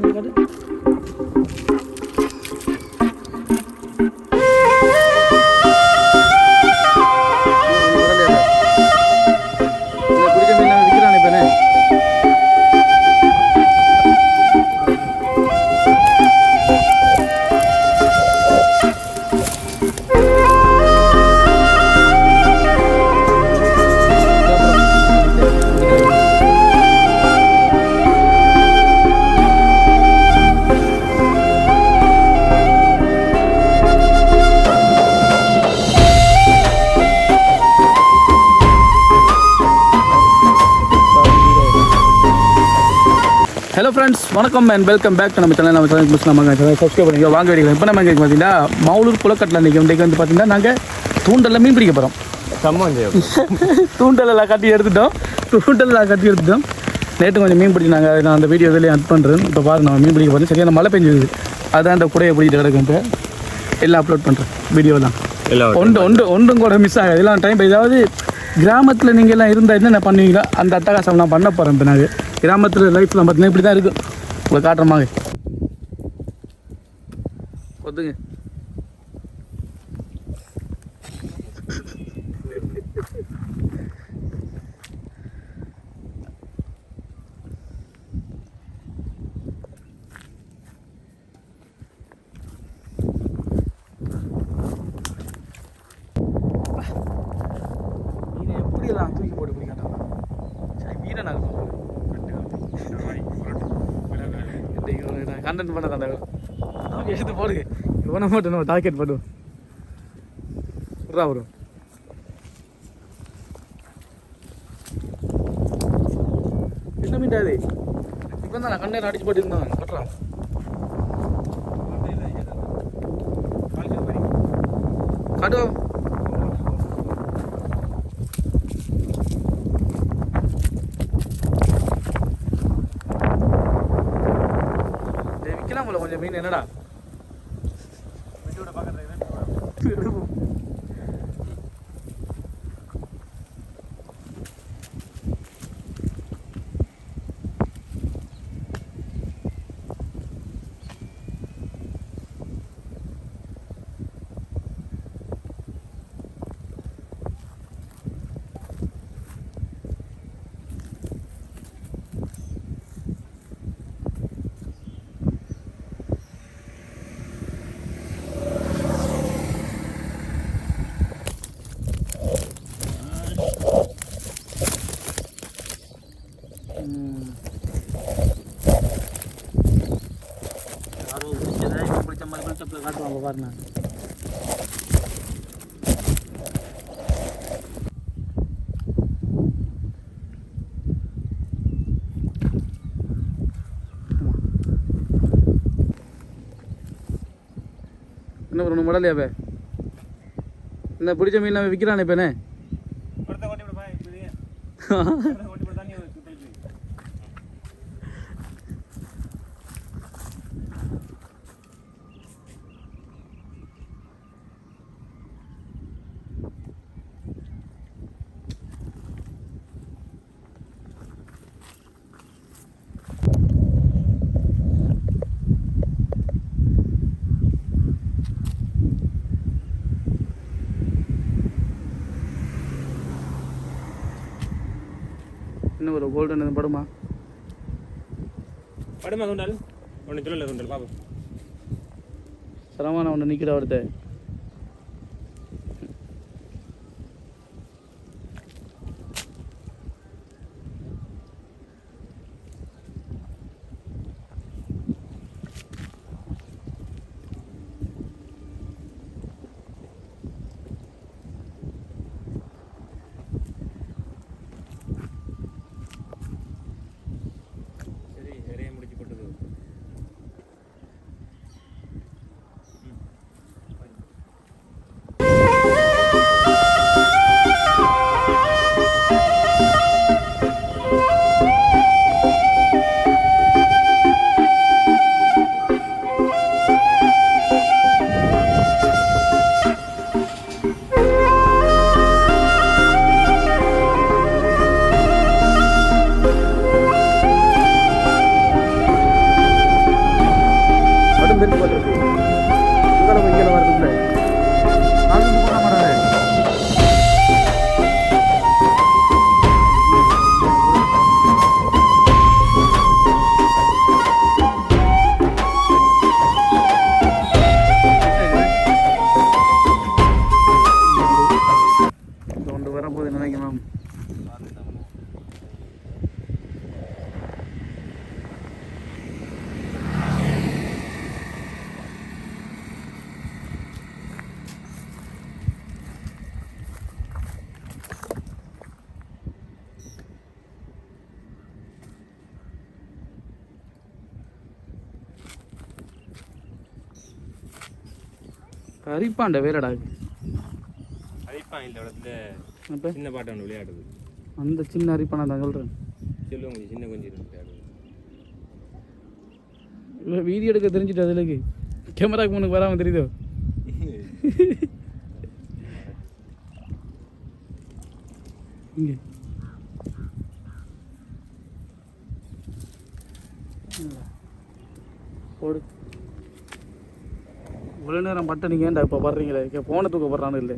பிடிச்ச ஃப்ரெண்ட்ஸ் வணக்கம் and welcome back நம்ம சேனல் நம்ம சேனல் மிஸ் நம்ம சப்ஸ்கிரைப் பண்ணிக்கோ வாங்க வெடிக்கலாம் இப்போ நம்ம எங்கே பார்த்தீங்கன்னா மவுலூர் குளக்கட்டில் இன்றைக்கி இன்றைக்கி வந்து பார்த்தீங்கன்னா நாங்கள் தூண்டலில் மீன் பிடிக்க போகிறோம் தூண்டலெல்லாம் கட்டி எடுத்துட்டோம். தூண்டலெல்லாம் கட்டி எடுத்துட்டோம். நேற்று கொஞ்சம் மீன் பிடிச்சி நாங்கள் நான் அந்த வீடியோ இதில் அட் பண்ணுறேன் இப்போ பாருங்க நம்ம மீன் பிடிக்க போகிறோம் சரியான மழை பெஞ்சுது. அதான் அந்த குடையை பிடிச்சிட்டு கிடக்கும் இப்போ. எல்லாம் அப்லோட் பண்ணுறேன் வீடியோலாம் ஒன்று ஒன்று ஒன்றும் கூட மிஸ் ஆகாது. எல்லாம் டைம் ஏதாவது கிராமத்தில் நீங்கள் எல்லாம் இருந்தால் என்னென்ன பண்ணுவீங்களோ அந்த அட்டகாசம் நான் பண்ண போகிறேன் இப்போ நாங்கள் கிராமத்தில் லைஃப்பில் பார்த்தீங்கன்னா இப்படி தான் இருக்குது உங்களை காட்டுறமாங்க ஒத்துங்க மீனை எப்படியெல்லாம் தூக்கி போட்டு பிடிக்காட்டாங்க சரி மீனை நாங்கள் கண்டென்ட் பண்ண தந்தாங்க எடுத்து போடுங்க இவனை மட்டும் நம்ம டார்கெட் பண்ணுவோம் விட்றா வரும் என்ன மீன் அது இப்போ தான் நான் கண்ணேர் அடிச்சு போட்டு இருந்தான் கட்டுறான் கடு டேய், விக்கலாம் போல கொஞ்சம் மீன் என்னடா ம். யாரோ பிடிச்சதா இவன் பிடிச்ச மாதிரி காட்டுவாங்க பாருங்க என்ன பண்ணணும் மடலையா பே என்ன பிடிச்ச மீன் விற்கிறானே இப்போனே என்ன ஒரு கோல்டன் எதுவும் படுமா? படமா கொண்டால்? ஒன்று சொல்லல கொண்டால் பாப்போம் சிரமமான ஒன்று நிற்கிற ஒருத்த அரிப்பாண்ட வேறடா. இது அதைப்பான் இந்த இடத்துல சின்ன பாட்டு ஒன்று விளையாடுது. அந்த சின்ன அரிப்பான தான் சொல்கிறேன் சொல்லுவோம் கொஞ்சம் சின்ன கொஞ்சம் விளையாடுது வீடியோ எடுக்க தெரிஞ்சுட்டு அதுலக்கு? கேமராக்கு முன்னுக்கு வராமல் தெரியுதோ இங்கே போடு இவ்வளோ நேரம் பட்ட நீங்கள் ஏன்டா இப்போ வர்றீங்களே? இங்கே ஃபோனை தூக்க போடுறான்னு இல்லை.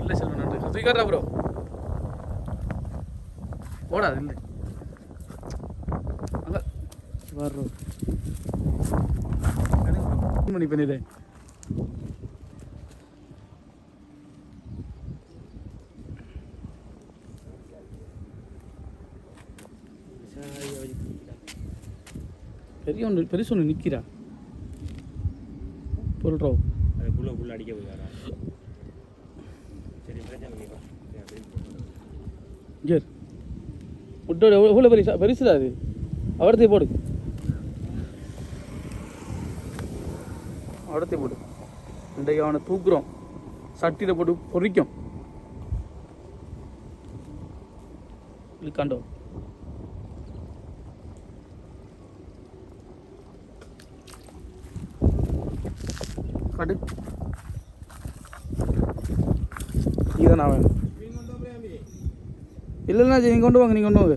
இல்லை செல்வன் தூக்காரா ப்ரோ ஓடாது இல்லை. வர்றோம். மணி பண்ணிடு பெரிய ஒன்று பெருசு ஒன்று நிற்கிறா சொல்கிறோம் அது புள்ள புள்ள அடிக்க போகிறாரா சரி சரி, முட்டோட எவ்வளோ பெரிய பெருசுடா அது? அவடத்தை போடு. அவடத்தை போடு. இன்றைக்கு அவனை தூக்குறோம். சட்டியில் போட்டு பொறிக்கும். இழுக்காண்டோ கடு இதை நான் வேணும். இல்லைண்ணா சரி நீங்கள் கொண்டு வாங்க நீங்கள் கொண்டு வாங்க.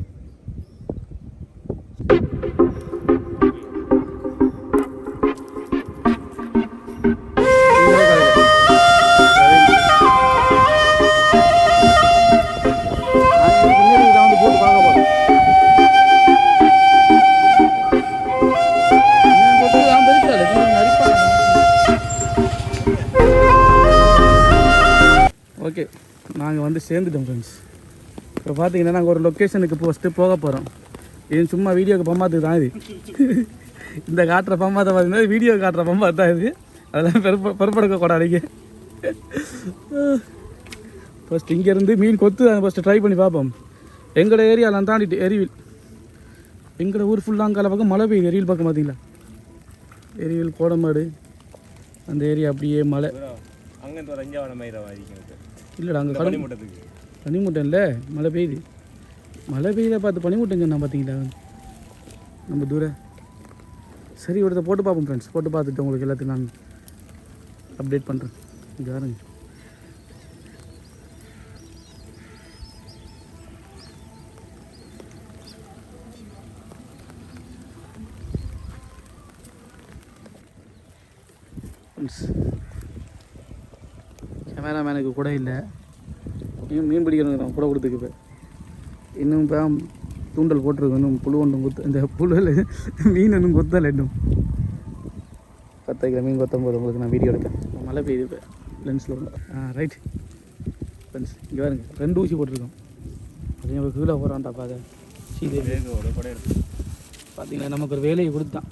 சேர்ந்துட்டோம் ஃப்ரெண்ட்ஸ் இப்போ பார்த்தீங்கன்னா நாங்கள் ஒரு லொக்கேஷனுக்கு ஃபஸ்ட்டு போக போகிறோம் இது சும்மா வீடியோக்கு பம்பாத்துக்கு தான் இது? இந்த காட்டுற பம்பாத்தை பார்த்தீங்கன்னா வீடியோ காட்டுற பம்பாத்து தான் இது. அதெல்லாம் பெருப்ப பெருப்படுக்க ஃபஸ்ட் இங்கேருந்து மீன் கொத்து அதை ஃபஸ்ட்டு ட்ரை பண்ணி பார்ப்போம். எங்களோட ஏரியாவில் தாண்டிட்டு எரிவில். எங்களோட ஊர் ஃபுல்லாக அங்கால பக்கம் மழை பெய்யுது எரிவில் பக்கம் பார்த்தீங்களா எரிவில் கோடமாடு அந்த ஏரியா அப்படியே மழை. அங்கே அங்கிருந்து இல்லைடா அங்கே பனிமூட்டத்துக்கு. பனிமூட்டம் இல்லை மழை பெய்யுது. மழை பெய்யுத பார்த்து பனிமூட்டம் சொன்னா பார்த்தீங்களா நம்ம தூரம் சரி ஒருத்த போட்டு பார்ப்போம் ஃப்ரெண்ட்ஸ் போட்டு பார்த்துட்டு உங்களுக்கு எல்லாத்தையும் நான் அப்டேட் பண்ணுறேன் இங்கே பாருங்க. ஃப்ரெண்ட்ஸ் கேமராமேனுக்கு கூட இல்லை. மீன் மீன் பிடிக்கிறவங்க தான் கூட கொடுத்துக்கு இப்போ. இன்னும் இப்போ தூண்டல் போட்டிருக்கோம். இன்னும் புழு ஒன்றும் கொத்து இந்த புழுவில் மீன் இன்னும் கொத்தலை இன்னும். பத்து கிலோ மீன் கொத்தும் போது உங்களுக்கு நான் வீடியோ எடுத்தேன். மழை பெய்யுது இப்போ. லென்ஸில் ஆ ரைட் ஃப்ரெண்ட்ஸ் இங்கே பாருங்க. ரெண்டு ஊசி போட்டிருக்கோம். அது நம்ம கீழே போகிறான்டா பாத சீதே பார்த்தீங்களா நமக்கு ஒரு வேலையை கொடுத்தான்.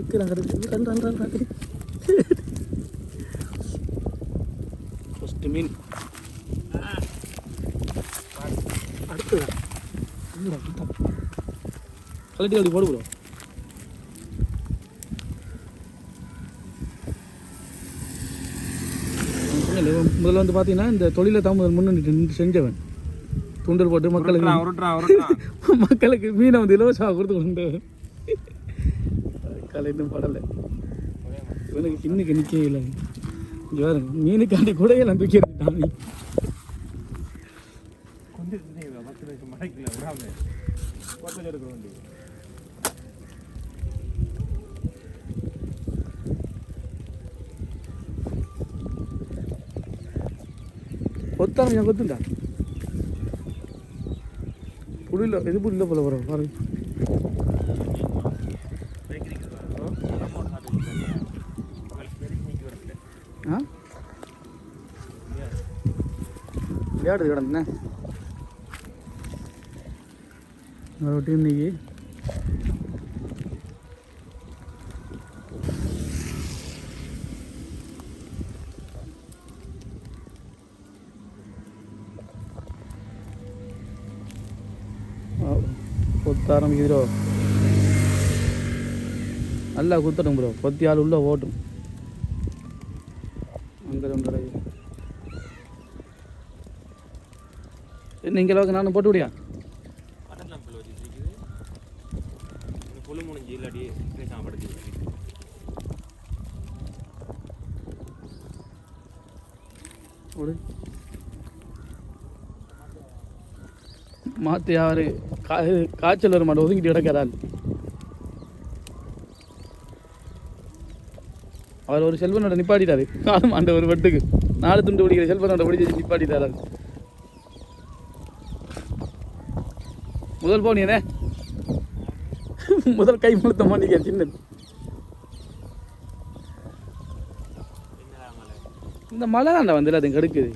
ஃபர்ஸ்ட் ஃபர்ஸ்ட் மீன். அடுத்ததா கலட்டி அப்படி போடு இவன் முதல்ல வந்து பார்த்தீங்கன்னா இந்த தொழிலை தான் முதல் முன்னே செஞ்சவன். தூண்டல் போட்டு மக்களுக்கு மக்களுக்கு மீனை வந்து இலவசமாக கொடுத்து கொண்டு கலை இன்னும் படலை. இவனுக்கு கிண்ணுக்கு நிற்கவே இல்லை. இங்கே பாருங்க மீனுக்காண்டி கூட எல்லாம் தூக்கி எடுத்துட்டான் கொஞ்சம் கொத்துண்டா? புளியில் எது புளியில் போல வரும்? பாருங்க. ചാട് കിടന്നെ മറുപടി നീ கொத்த ஆரம்பிக்குதுரோ நல்லா குத்தட்டும் ப்ரோ கொத்தி ஆள் உள்ளே ஓட்டும். என்ன இங்கே அளவுக்கு நானும் போட்டு விடியா மாற்றி யாரு கா காய்ச்சல் வர மாட்டோம் ஒதுங்கிட்டு கிடக்கிறாள் அவர் ஒரு செல்வனோட நிப்பாட்டிட்டாரு. நாலு ஆண்ட ஒரு வெட்டுக்கு. நாலு துண்டு பிடிக்கிற செல்வனோட பிடிச்சி நிப்பாட்டிட்டாரு. முதல் முதல் போனியனே முதல் கை முழுத்த மாட்டீங்க சின்ன இந்த மலை இந்த மழை தாண்டா வந்து அது கெடுக்குது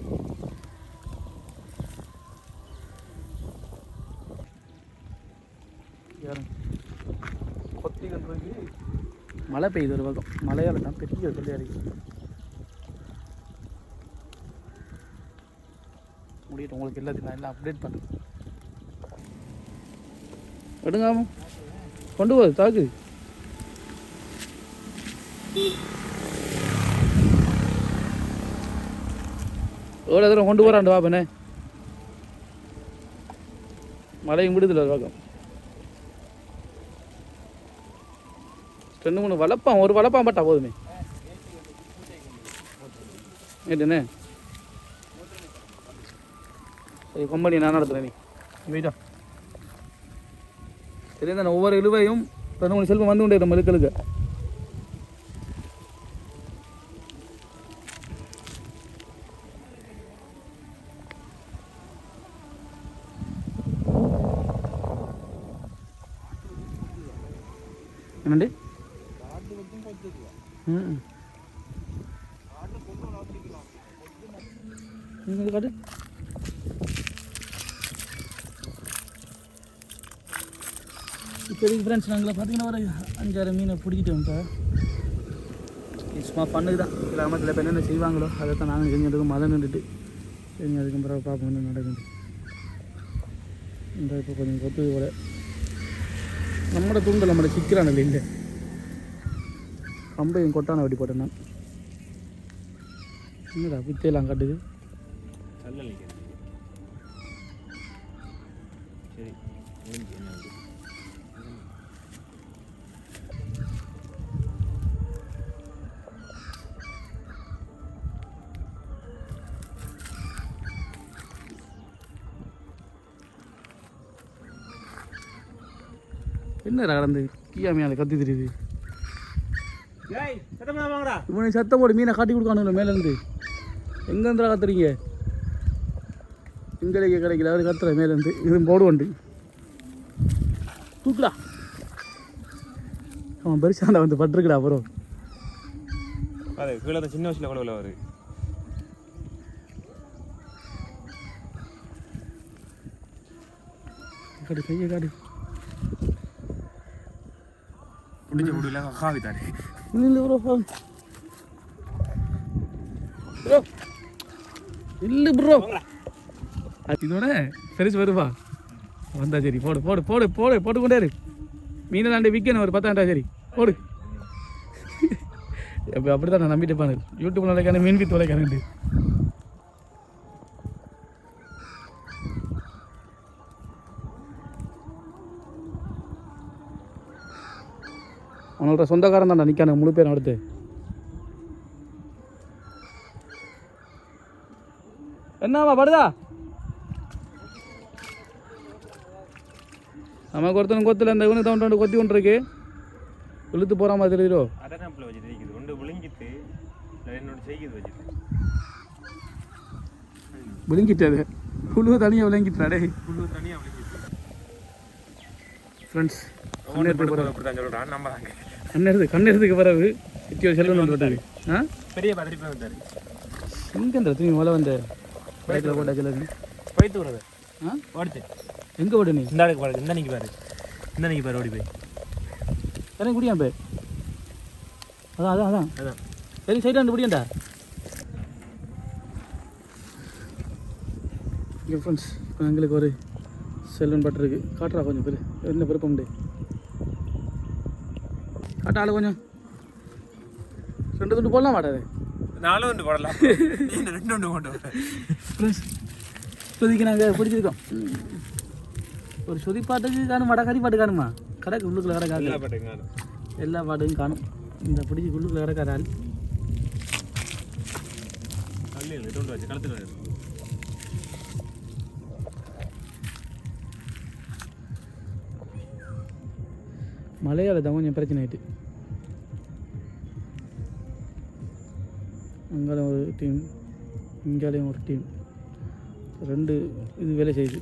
மழை பெய்யுது ஒரு பக்கம். மழையால் தான் பெரிய சொல்லி இருக்குது முடியட்டும் உங்களுக்கு எல்லாத்தையும் நான் எல்லாம் அப்டேட் பண்ணுறேன் எடுங்காம கொண்டு போ தாக்கு. எவ்வளோ தூரம் கொண்டு போகிறாண்டு பாப்பனே. மழையும் விடுதல ஒரு பக்கம். ரெண்டு மூணு வளர்ப்பான் ஒரு வளர்ப்பான் பட்டா போதுமே. ஏட்டுண்ணே சரி கம்பெனி நான் நடத்துகிறேன் நீ. போயிட்டா சரி நான் ஒவ்வொரு இழுவையும் ரெண்டு மூணு செல்வம் வந்து கொண்டே நம்ம இழுக்கலுக்கு இப்போதைக்கு ஃப்ரெண்ட்ஸ் நாங்கள் பார்த்தீங்கன்னா ஒரு அஞ்சாறு மீனை பிடிக்கிட்டோம் இப்போ. இது சும்மா பண்ணுக்கு தான். கிராமத்தில் இப்போ என்னென்ன செய்வாங்களோ அதை தான் நாங்கள் செஞ்சுட்டு மழை நின்றுட்டு. சரி அதுக்கு பிறகு பார்ப்போம் என்ன நடக்குது. இந்த இப்போ கொஞ்சம் கொத்து கூட நம்மளோட தூண்டல் நம்மளோட சிக்கிறான இல்லை கம்பையும் கொட்டான வெட்டி போட்டேன் நான். என்னடா வித்தையெல்லாம் காட்டுது. என்னடா கடந்து கீயாமையால கத்தி தெரியுது. ஏய் சத்தம் வாங்கடா. இவனை சத்தம் போடு மீனை காட்டி கொடுக்கானுங்கள மேலேருந்து. எங்கேருந்தா கத்துறீங்க? எங்களுக்கு கிடைக்கல அவர் கத்துற மேலேருந்து. இது போடுவண்டு தூக்குடா. அவன் பெருசாண்டா வந்து பட்டிருக்குடா அப்புறம் கீழே சின்ன வயசுல கொலவில் வருது காடு கையை காடு. பிடிச்ச விடுல காவி தானே இல்லை ப்ரோ ப்ரோ இல்லை ப்ரோ இதோட பெருசு வருவா. வந்தா சரி போடு போடு போடு போடு போட்டு கொண்டே இரு. மீனை தாண்டி விற்கணும் ஒரு பத்தாண்டா சரி. போடு. அப்போ அப்படி தான் நான் நம்பிட்டு பாரு யூடியூப் நாளைக்கான மீன் வித்து உழைக்கானு அவனோட சொந்தக்காரன் தான்டா நிற்கானு முழு பேரும் அடுத்து. என்னவா படுதா? நமக்கு ஒருத்தனும் கொத்துல இந்த இவனுக்கு தவுண்டு கொத்தி கொண்டு இருக்கு. இழுத்து போகிற மாதிரி தெரியுதோ? ஒன்று விழுங்கிட்டு அது புழு தனியாக விளங்கிட்டாடே தனியாக விழுங்கிட்டு. ஃப்ரெண்ட்ஸ் தான் சொல்கிறான் நம்ம கண்ணெடுத்து கண்ணெடுத்துக்கு பிறகு சிட்டி ஒரு செல்வன் வந்து விட்டாரு. ஆ? பெரிய பதறிப்பு வந்தார் எங்கேன்ற தூங்கி மழை வந்த பைக்கில் போட்டா செல்லுங்க போய்த்து விடுறது ஆ? ஓடுத்து எங்கே ஓடு நீ இந்த பாரு இந்த நீங்க பாரு. இந்த நீங்க பாரு ஓடி போய். எனக்கு குடியான் பே அதான் அதான் அதான். அதான். சரி சைடாண்டு பிடிக்கண்டா இங்கே ஃப்ரெண்ட்ஸ் எங்களுக்கு ஒரு செல்லுன்னு பட்டிருக்கு காட்டுறா கொஞ்சம் பேர். என்ன விருப்பம் உண்டு? காட்ட ஆளு கொஞ்சம். ரெண்டு துண்டு போடலாம் மாட்டாது நாலும் ஒன்று போடலாம். ரெண்டு வரேன் ஃப்ரெண்ட்ஸ் இப்போதைக்கு நாங்கள் பிடிச்சிருக்கோம். ஒரு சொதி பாட்டுக்கு காணும் வடகாரி பாட்டு காணுமா? கடைக்கு உள்ளுக்குள்ள கடை காக்கு எல்லா பாட்டுக்கும் காணும். இந்த பிடிச்சி உள்ளுக்குள்ள கடை கழுத்துல மலையாள தான் கொஞ்சம் பிரச்சனை ஆயிட்டு. அங்காலையும் ஒரு டீம் இங்காலையும் ஒரு டீம் ரெண்டு இது வேலை செய்யுது.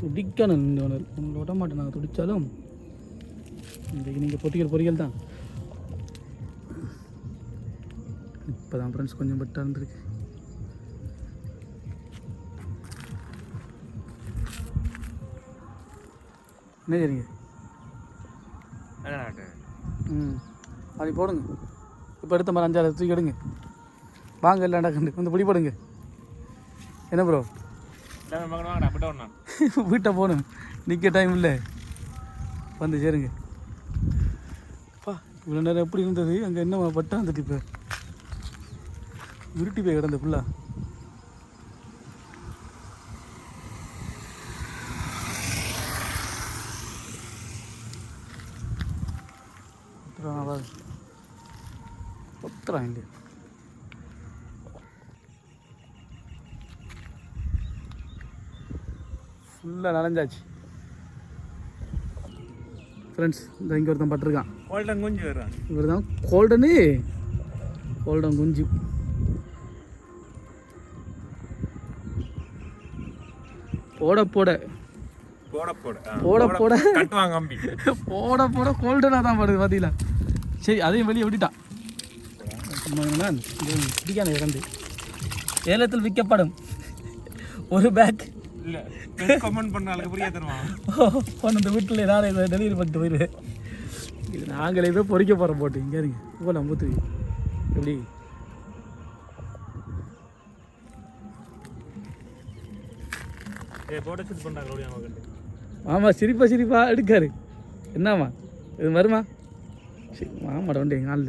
துடிக்கணும் இந்த உணர் உங்களை விட மாட்டேன். நாங்கள் துடித்தாலும் இன்றைக்கு நீங்கள் பொட்டிகள் பொறிகள் தான். இப்போ தான் ஃப்ரெண்ட்ஸ் கொஞ்சம் பெட்டாக இருந்திருக்கு. என்ன சரிங்க ம். அப்படி போடுங்க. இப்போ எடுத்த மாதிரி அஞ்சாறு தூக்கி எடுங்க. வாங்க இல்லைண்டா கண்டு. வந்து பிடி போடுங்க. என்ன ப்ரோ வீட்டை போகணும் நிற்க டைம் இல்லை. வந்து சேருங்க. அப்பா இவ்வளோ நேரம் எப்படி இருந்தது? அங்கே என்ன பட்டா வந்துட்டு இப்போ? விருட்டி போய் கிடந்த ஃபுல்லா பத்திரம் இல்லை ஃபுல்லாக நனைஞ்சாச்சு. ஃப்ரெண்ட்ஸ் இந்த இங்கே ஒருத்தன் பட்டிருக்கான். கோல்டன் கொஞ்சம் வர்றான் இவர் தான் கோல்டனு? கோல்டன் குஞ்சு. போட போட. போட போட. போட போட போட. போட. கோல்டனாக தான் படுது பார்த்தீங்களா சரி அதையும் வெளியே விட்டுட்டான். பிடிக்கான இறந்து. ஏலத்தில் விற்கப்படும். ஒரு பேக் இல்லை கமெண்ட் பண்ண ஆளுக்கு புரிய தருவான் அந்த வீட்டில் நானே இதை டெலிவரி பண்ணிட்டு போயிடுவேன் இது நாங்களே போய் பொறிக்க போகிறோம் போட்டு இங்கே இருங்க. நம்ம ஊற்றுவி எப்படி? ஆமாம் சிரிப்பா சிரிப்பா எடுக்காரு. என்னம்மா இது வருமா? சரி மாமாட வண்டி எங்கள் ஆள்?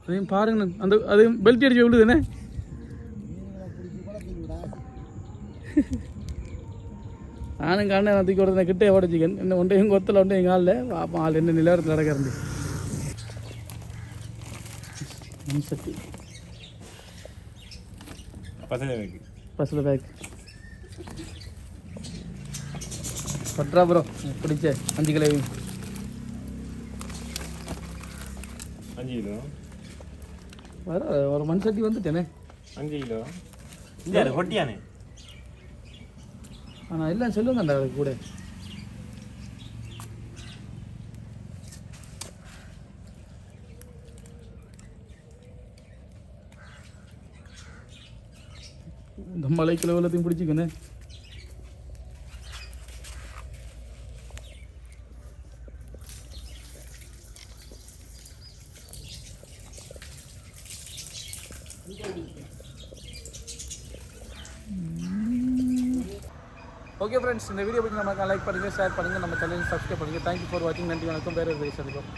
அதையும் பாருங்க அந்த அதையும் பெல்ட் அடிச்சு விழுதுண்ணே. நானும் காண நான் தூக்கி விடுறேன் கிட்டே உடச்சிக்கன் என்ன ஒன்றையும் எங்கள் ஒன்றையும் எங்கள் ஆளில் பாப்பா ஆள் என்ன நிலவரத்தில் நடக்கிறது சக்தி பசங்க இருக்கு பஸ்ஸில் பேக் பட்ரா ப்ரோ பிடிச்ச அஞ்சு கிலோ அஞ்சு கிலோ வர ஒரு மண் சட்டி வந்துட்டேனே அஞ்சு கிலோ இந்த கொட்டியானே ஆனால் எல்லாம் சொல்லுங்க அந்த கூட இந்த மலைக்குள்ள கிலோ எல்லாத்தையும் பிடிச்சிக்கண்ணே ஓகே ஃப்ரெண்ட்ஸ் இந்த வீடியோ பற்றி நம்ம லைக் பண்ணுங்கள் ஷேர் பண்ணுங்கள் நம்ம சேனல் சப்ஸ்கிரைப் பண்ணுங்கள் தேங்க்யூ ஃபார் வாட்சிங் நன்றி வணக்கம். வேறு ஒரு சந்திப்போம்.